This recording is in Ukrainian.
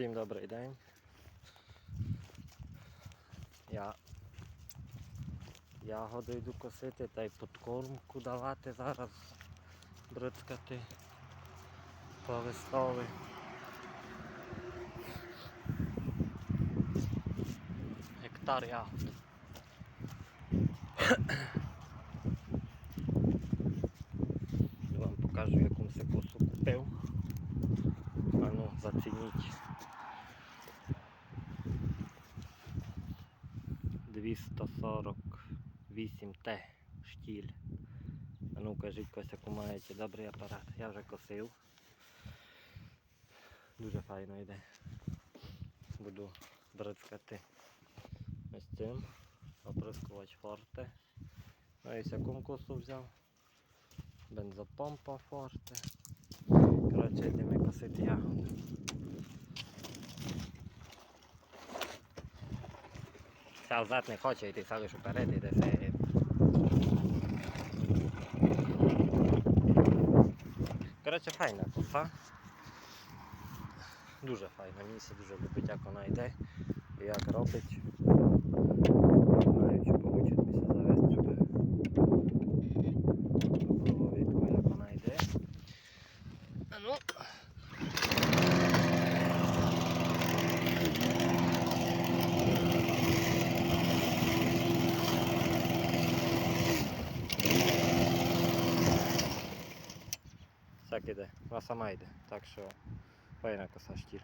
Всім добрий день. Я ягоду йду косити та й подкормку давати зараз бризкати по листові. Гектар ягод. Вам покажу, яку секусу купив. А ну, зацініть. 248 Т штіль. А ну кажіть ось яку маєте добрий апарат. Я вже косив. Дуже файно йде. Буду бризкати ось цим. Оприскувач форте. Ну і яку косу взяв. Бензопомпа форте. Йдемо косити ягоди. Ця взад не хоче йти, саме що вперед іде все. Коротше, файна коса. Дуже файна, мені дуже любить, як вона йде як робить. Не знаю, чи вийде мені завести би видку, як вона йде. А ну. Так іде, вона сама йде, так що файна коса штіль.